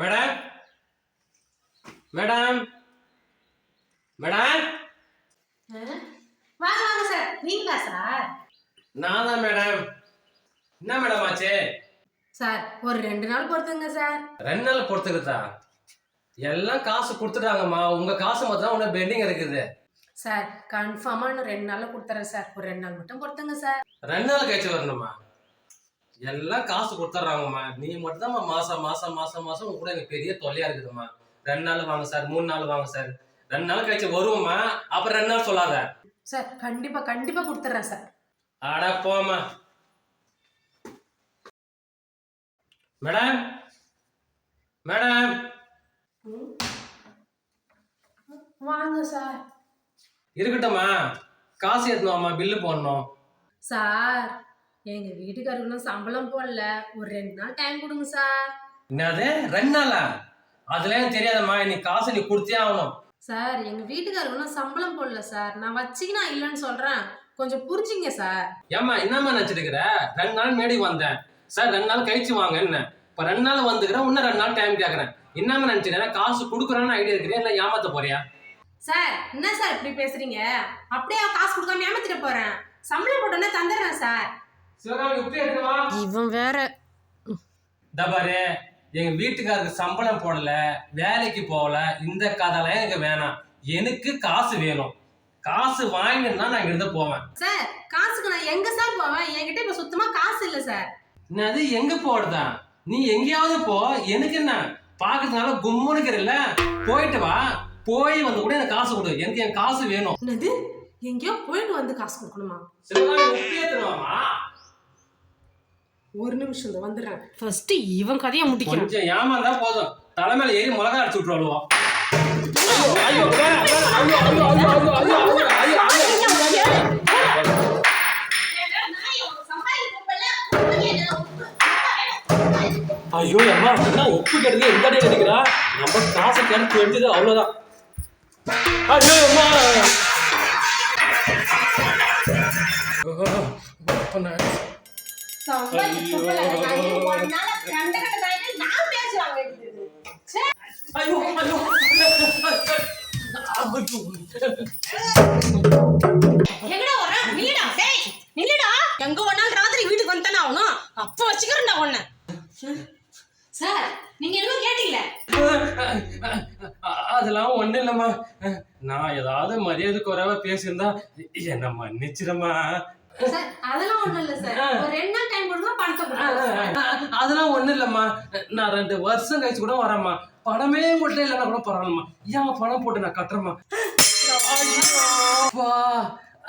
Madam? Madam? Madam? வாங்க வாங்க sir. நீங்களா சார்? நான் தான் மேடம். என்ன மேடம் ஆச்சு? சார் ஒரு ரெண்டு நாள் பொறுத்துங்க சார். ரெண்டு நாள் பொறுத்துக்குதா எல்லாம் காசு கொடுத்துட்டாங்கம்மா. உங்க காசு மட்டும் தான் உன்ன பெண்டிங் இருக்குது. சார் கன்ஃபார்மா இன்னும் ரெண்டு நாள்ல கொடுத்துறேன் சார். ஒரு ரெண்டு நாள் மட்டும் பொறுத்துங்க சார். ரெண்டு நாள் கழிச்சு வரணுமா? எல்லாம் காசு கொடுத்துட்றாங்கம்மா நீ மட்டும் தான் மாசம் மாசம் மாசம் மாசம் கூட எனக்கு பெரிய தொல்லையா இருக்குதும்மா. ரெண்டு நாள் வாங்க சார் மூணு நாள் வாங்க சார். ரெண்டு நாள் கழிச்சு வருவோம்மா. அப்புறம் ரெண்டு நாள் சொல்லாத. சார் கண்டிப்பா கண்டிப்பா கொடுத்துறேன் சார். அட போம்மா. மேடம்? மேடம்? வாங்க சார். இருக்கட்டும்மா. காசு ஏற்றணும்மா பில்லு போடணும். சார். எங்க வீட்டுக்காரருக்கு இன்னும் சம்பளம் போடல. ஒரு ரெண்டு நாள் டைம் கொடுங்க சார் என்னது? ரெண்டு நாளா? அதுல எனக்கு தெரியாதம்மா. இன்னைக்கு காசு நீ கொடுத்தே ஆகணும். சார் எங்க வீட்டுக்காரருக்கு இன்னும் சம்பளம் போடல சார் நான் வச்சுக்கினா இல்லைன்னு சொல்றேன். கொஞ்சம் புரிஞ்சுங்க சார் ஏம்மா என்னம்மா நினச்சிட்டு இருக்கிற ரெண்டு நாள் மேடி வந்தேன். சார் ரெண்டு நாள் கழிச்சு வாங்க என்ன? இப்போ ரெண்டு நாள் வந்துக்கிறேன் இன்னும் ரெண்டு நாள் டைம் கேட்குறேன் என்னம்மா நினச்சிக்கிறேன் காசு கொடுக்குறேன்னு ஐடியா இருக்கிறியா இல்லை ஏமாத்த போறியா? சார் என்ன சார் இப்படி பேசுறீங்க? அப்படியே காசு கொடுக்காம ஏமாத்திட்டு போறேன். சம்பளம் போட்டோன்னே தந்துடுறேன் சார் இவன் வேற. தபாரு எங்க வீட்டுக்காருக்கு சம்பளம் போடல வேலைக்கு போகல இந்த கதைலாம் எனக்கு வேணாம். எனக்கு காசு வேணும். காசு வாங்கிட்டு தான் நான் இங்கிருந்து போவேன். சார் காசுக்கு நான் எங்க சார் போவேன்? என்கிட்ட இப்ப சுத்தமா காசு இல்ல சார். என்னது எங்க போடுதா நீ எங்கேயாவது போ எனக்கு என்ன? பாக்குறதுனால கும்முனுக்கிறல்ல போயிட்டு வா. போய் வந்து கூட எனக்கு காசு கொடு. எனக்கு என் காசு வேணும். என்னது? எங்கேயோ போயிட்டு வந்து காசு கொடுக்கணுமா? சிவகாமி உப்பு ஒரு நிமிஷம் இந்த வந்துடுறேன் ஃபர்ஸ்ட் இவன் கதையை முடிக்கிறேன் கொஞ்சம் ஏமாந்தா போதும் தலைமையில ஏறி மிளகா அடிச்சு விட்டுருவோம் ஐயோ. ஐயோ, ஐயோ, ஐயோ, ஐயோ, ஐயோ, ஐயோ, ஐயோ, ஐயோ, ஐயோ. ஐயோ அம்மா என்ன உப்பு கெடுது எந்த அடி அடிக்கிறா நம்ம காசு கிணத்து வெடிச்சது அவ்வளவுதான் ஐயோ அம்மா எங்க ஒன்னாலும் ராத்திரி வீட்டுக்கு வந்துட்டானே ஆகணும். அப்ப வச்சுக்கிறேன்டா உன்னை. சார் நீங்க எதுவும் கேட்டீங்களே? அதெல்லாம் ஒண்ணு இல்லம்மா. நான் ஏதாவது மரியாதை குறைவா பேசியிருந்தா என்ன மன்னிச்சிடம்மா சார் அதெல்லாம் ஒண்ணு இல்லம்மா. நான் ரெண்டு வருஷம் கழிச்சு கூட வரேம்மா. பணமே உங்கள்கிட்ட இல்லைன்னா கூட பரவாயில்லம்மா. ஏன் பணம் போட்டு நான் கட்டுறேம்மா.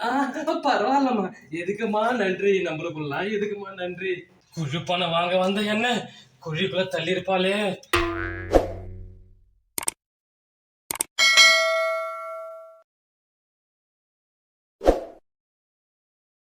ஆ, பரவாயில்லம்மா. எதுக்குமா நன்றி? நம்மளுக்குலாம் எதுக்குமா நன்றி? குழி பணம் வாங்க வந்த என்ன? குழிக்குள்ள தள்ளி இருப்பாளே